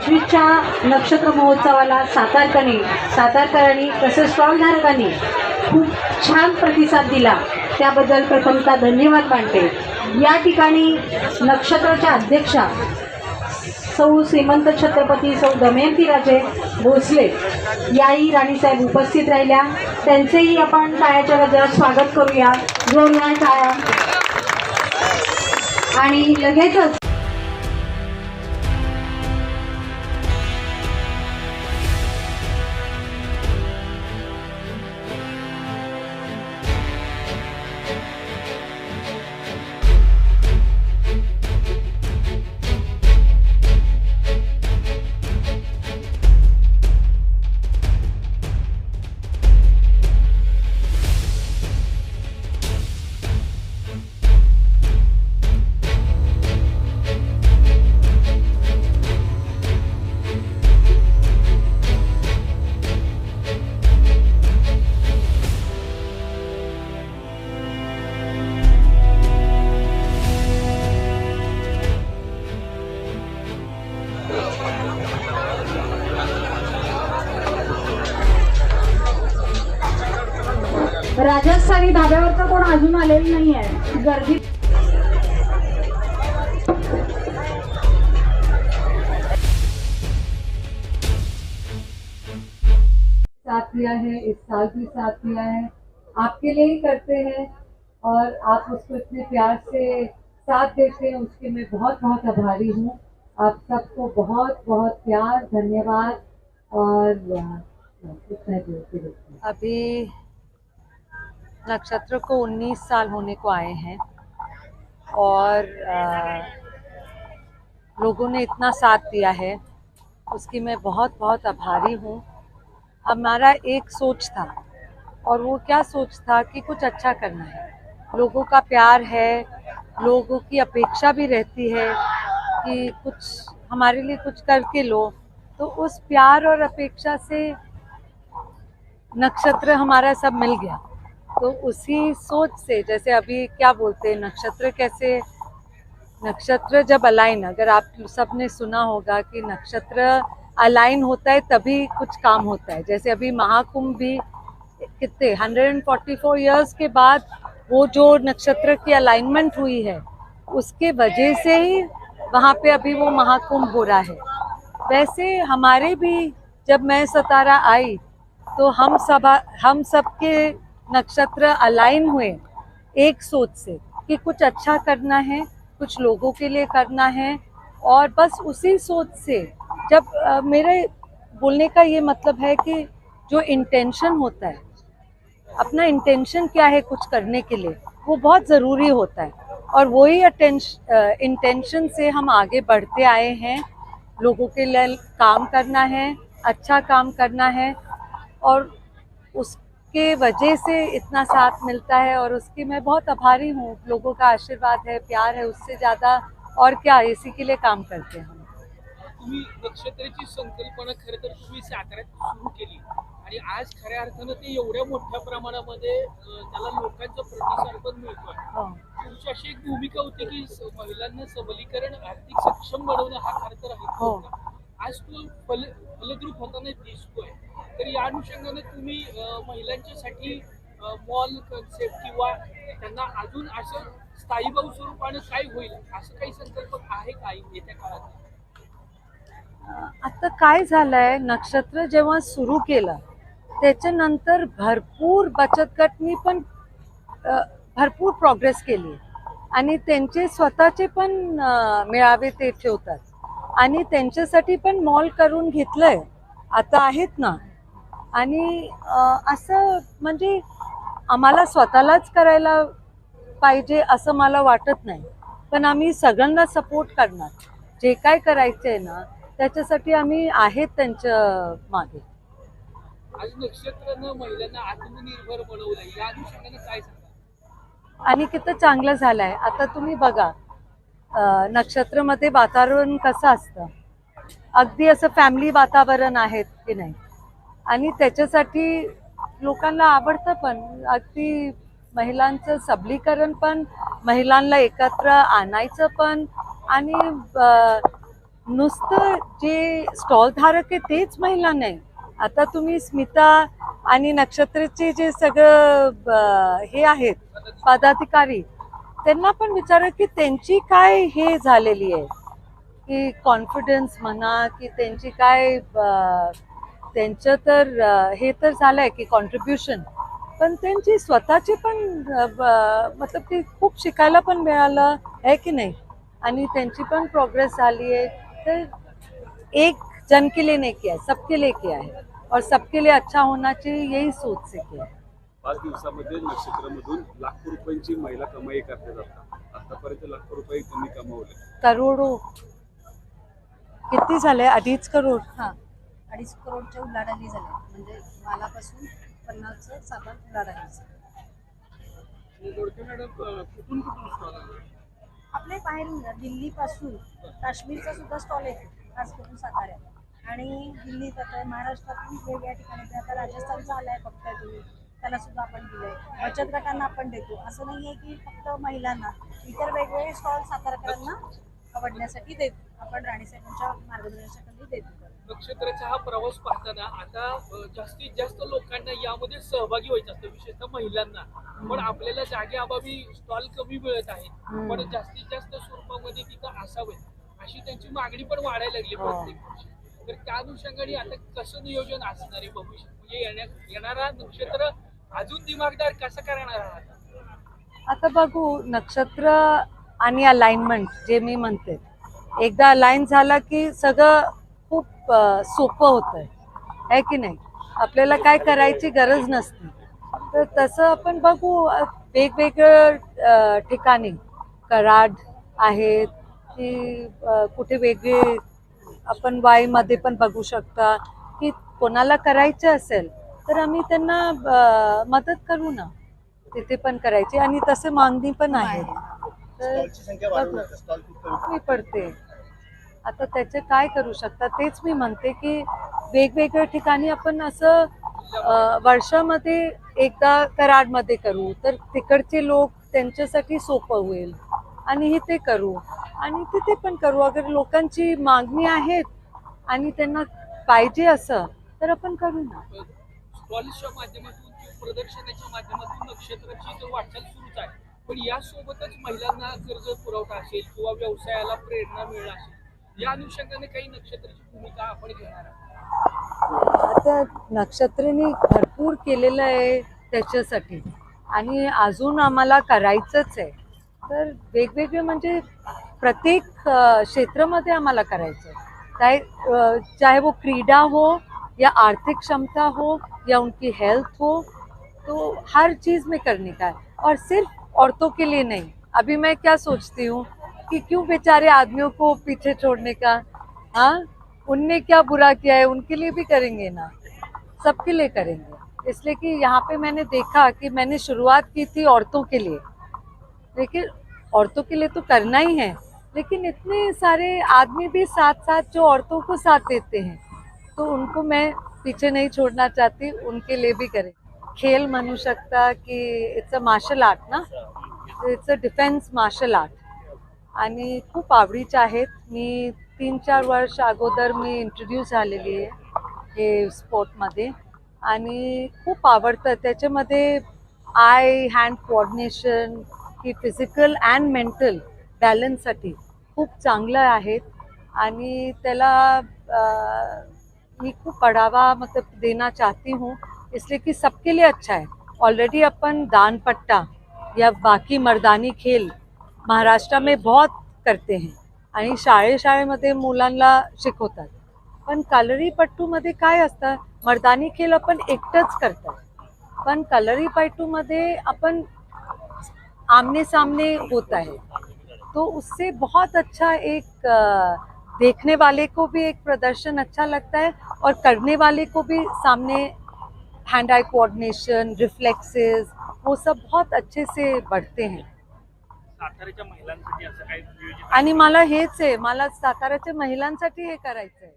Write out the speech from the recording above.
पंचवीसच्या नक्षत्र महोत्सवाला सातारकरांनी सातारकरांनी तसेच स्टॉलधारकांनी खूप छान प्रतिसाद दिला. त्याबद्दल प्रथमता धन्यवाद मानते. या ठिकाणी नक्षत्राच्या अध्यक्षा सौ श्रीमंत छत्रपती सौ दमयंती राजे भोसले याही राणीसाहेब उपस्थित राहिल्या. त्यांचेही आपण टाळ्याच्या गजरात स्वागत करूया. जोरदार टाळ्या. आणि लगेचच राजस्थानी धाब्यावर तर कोण अजून आलेलं नाही आहे गर्दी साथ दिया है इस साल भी साथ दिया है। आपके लिए ही करते हैं और आप उसको इतने प्यार से साथ देते हैं उसके मैं बहुत बहुत आभारी हूँ। आप सबको बहुत बहुत प्यार धन्यवाद और इतना बोलती अभी नक्षत्र को 19 साल होने को आए हैं। और अ, लोगों ने इतना साथ दिया है उसकी मैं बहुत बहुत आभारी हूँ। हमारा एक सोच था और वो क्या सोच था कि कुछ अच्छा करना है। लोगों का प्यार है लोगों की अपेक्षा भी रहती है कि कुछ हमारे लिए कुछ करके लो। तो उस प्यार और अपेक्षा से नक्षत्र हमारा सब मिल गया। तो उसी सोच से, जैसे अभी क्या बोलते हैं, नक्षत्र कैसे, नक्षत्र जब अलाइन अगर आप सबने सुना होगा कि नक्षत्र अलाइन होता है तभी कुछ काम होता है। जैसे अभी महाकुंभ भी कितने 144 इयर्स के बाद वो जो नक्षत्र की अलाइनमेंट हुई है, उसके वजह से ही वहाँ पे अभी वो महाकुंभ हो रहा है। वैसे हमारे भी जब मैं सतारा आई तो हम सब हम सबके नक्षत्र अलाइन हुए एक सोच से कि कुछ अच्छा करना है कुछ लोगों के लिए करना है और बस उसी सोच से जब अ, मेरे बोलने का ये मतलब है कि जो इंटेंशन होता है अपना इंटेंशन क्या है कुछ करने के लिए वो बहुत ज़रूरी होता है और वही इंटेंशन से हम आगे बढ़ते आए हैं लोगों के लिए काम करना है अच्छा काम करना है और उसके वजह से इतना साथ मिलता है और उसकी मैं बहुत आभारी हूँ। लोगों का आशीर्वाद है प्यार है उससे ज़्यादा और क्या इसी के लिए काम करते हैं तुम्ही नक्षत्राची संकल्पना खरं तर तुम्ही साताऱ्यात सुरू केली. आणि आज खऱ्या अर्थानं ते एवढ्या मोठ्या प्रमाणामध्ये त्याला लोकांचा प्रतिसाद पण मिळतोय. हो. तुमची अशी एक भूमिका होती की महिलांना सबलीकरण आर्थिक सक्षम बनवणं हा खरं तर हो. आज तो फल फलद्रूप होताना दिसतोय. तर या अनुषंगाने तुम्ही महिलांच्यासाठी मॉल कन्सेप्ट किंवा त्यांना अजून असं स्थायीभाऊ स्वरूपाने काय होईल असं काही संकल्प आहे का येत्या काळात? आता काय झालंय नक्षत्र जेव्हा सुरू केलं त्याच्यानंतर भरपूर बचत गटनी पण भरपूर प्रोग्रेस केली. आणि त्यांचे स्वतःचे पण अ, मेळावे ते ठेवतात. आणि त्यांच्यासाठी पण मॉल करून घेतलंय. आता आहेत ना आणि असं म्हणजे आम्हाला स्वतःलाच करायला पाहिजे असं मला वाटत नाही. पण आम्ही सगळ्यांना सपोर्ट करणार. जे काय करायचंय ना त्याच्यासाठी आम्ही आहेत त्यांच्या मागे. आज नक्षत्रानं महिलांना आत्मनिर्भर बनवलंय. या अनुषंगाने काय सांगा आणि किती चांगलं झालंय. आता तुम्ही बघा नक्षत्रमध्ये वातावरण कसं असतं? अगदी असं फॅमिली वातावरण आहे की नाही? आणि त्याच्यासाठी लोकांना आवडतं पण. अगदी महिलांचं सबलीकरण पण महिलांना एकत्र आणायचं पण आणि नुसतं जे स्टॉलधारक आहे तेच महिला नाही. आता तुम्ही स्मिता आणि नक्षत्रचे जे सगळं ब- हे आहेत पदाधिकारी त्यांना पण विचारा की त्यांची काय हे झालेली आहे? की कॉन्फिडन्स म्हणा की त्यांची काय त्यांचं तर हे तर झालंय की कॉन्ट्रीब्युशन पण त्यांची स्वतःची पण मतलब की खूप शिकायला पण मिळालं आहे की नाही? आणि त्यांची पण प्रोग्रेस झाली आहे. तर एक जन के लिए नहीं किया है सबके लिए किया है. और सबके लिए अच्छा होना चाहिए यही सोच से किया है. पाच दिवसामध्ये नक्षत्रमधून लाखो रुपयांची महिला कमाई करते जातात. आतापर्यंत लाखो रुपये त्यांनी कमावले. करोडो. किती झाले? अडीच करोड. हां. अडीच करोडच्या उलाढाली झाल्या. म्हणजे मालापासून पन्नासचं साधारण उलाढाली कुठून आले? आपले बाहेरून दिल्लीपासून. काश्मीरचा सुद्धा स्टॉल येतो खास करून साताऱ्यात. आणि दिल्लीत आता महाराष्ट्रातून वेगवेगळ्या ठिकाणी आता राजस्थानचा आलाय बघताय तुम्ही त्याला सुद्धा आपण दिलंय. बचत गटांना आपण देतो. असं नाही आहे की फक्त महिलांना इतर वेगवेगळे स्टॉल सातारकरांना आवडण्यासाठी देतो. आपण राणीसाहेबांच्या मार्गदर्शनाखाली देतो. नक्षत्राचा हा प्रवास पाहताना आता जास्तीत जास्त लोकांना यामध्ये सहभागी व्हायचं असतं विशेषतः महिलांना. पण आपल्याला जागेअभावी स्टॉल कमी मिळत आहेत. हम्म. पण जास्तीत जास्त स्वरूपामध्ये तिथं असावे अशी त्यांची मागणी पण वाढायला लागली हो. प्रत्येक वर्षी. तर त्या अनुषंगाने आता कसं नियोजन असणार आहे भविष्य म्हणजे येणारा नक्षत्र अजून दिमागदार कसं करणार आहात आता? बघू नक्षत्र आणि अलाइनमेंट जे मी म्हणते. एकदा अलाइन झाला की सगळं खूप सोपं होतं आहे की नाही? आपल्याला काय करायची गरज नसते. तर तसं आपण बघू अं, वेगवेगळं अं, ठिकाणी. कराड आहेत की कुठे वेगळे आपण वाईमध्ये पण बघू शकता की कोणाला करायचं असेल तर आम्ही त्यांना मदत करू ना. तिथे पण करायची. आणि तसे मागणी पण आहे तर पडते. आता त्याचे काय करू शकता? तेच मी म्हणते की वेगवेगळ्या ठिकाणी आपण असं वर्षामध्ये एकदा कराडमध्ये करू तर तिकडचे लोक त्यांच्यासाठी सोपं होईल आणि हे ते करू. आणि तिथे पण करू. अगर लोकांची मागणी आहेत आणि त्यांना पाहिजे असं तर आपण करू ना. स्टॉल्सच्या माध्यमातून प्रदर्शनाच्या माध्यमातून नक्षत्राची तर वाटचाल सुरूच आहे. पण यासोबतच महिलांना कर्ज पुरवठा असेल किंवा व्यवसायाला प्रेरणा मिळणं असेल या अनुषंगाने काही नक्षत्राची भूमिका आपण घेणार आता नक्षत्रेने भरपूर केलेलं आहे त्याच्यासाठी. आणि अजून आम्हाला करायचंच आहे. तर वेगवेगळे म्हणजे प्रत्येक क्षेत्रामध्ये आम्हाला करायचं है चाहे चाहे वो क्रीडा हो या आर्थिक क्षमता हो या उनकी हेल्थ हो तो हर चीज़ में करने का है. और सिर्फ औरतों के लिए नहीं. अभी मैं क्या सोचती हूँ कि क्यों बेचारे आदमियों को पीछे छोड़ने का? हाँ? उनने क्या बुरा किया है? उनके लिए भी करेंगे ना? सबके लिए करेंगे। इसलिए कि यहाँ पे मैंने देखा कि मैंने शुरुआत की थी औरतों के लिए। लेकिन औरतों के लिए तो करना ही है। लेकिन इतने सारे आदमी भी साथ साथ जो औरतों को साथ देते हैं तो उनको मैं पीछे नहीं छोड़ना चाहती, उनके लिए भी करें। खेल म्हणू शकता की इट्स अ मार्शल आर्ट ना? It's a defence martial art आणि खूप आवडीचे आहेत. मी तीन चार वर्ष अगोदर मी इंट्रोड्यूस झालेली आहे हे स्पोर्टमध्ये आणि खूप आवडतं. त्याच्यामध्ये आय हँड कोऑर्डिनेशन की फिजिकल अँड मेंटल बॅलन्ससाठी खूप चांगलं आहेत. आणि त्याला मी खूप बढ़ावा मतलब देना चाहती हूँ. इसलिए कि सबके लिए अच्छा है. ऑलरेडी अपन दान पट्टा या बाकी मर्दानी खेल महाराष्ट्र में बहुत करते हैं आणि शाळे शाळेमध्ये मुलांना शिकवतात. पण कलरीपट्टूमध्ये काय असतं? मर्दानी खेळ आपण एकटंच करतात. पण कलरीपट्टूमध्ये आपण आमने सामने होता है तो उससे बहुत अच्छा एक देखने वाले को भी एक प्रदर्शन अच्छा लगता है और करने वाले को भी सामने हैंड आई कोऑर्डिनेशन रिफ्लेक्सेस वो सब बहुत अच्छे से बढ़ते हैं। साताऱ्याच्या महिलांसाठी असं काही नियोजन आणि मला हेच आहे मला साताऱ्याच्या महिलांसाठी हे करायचं आहे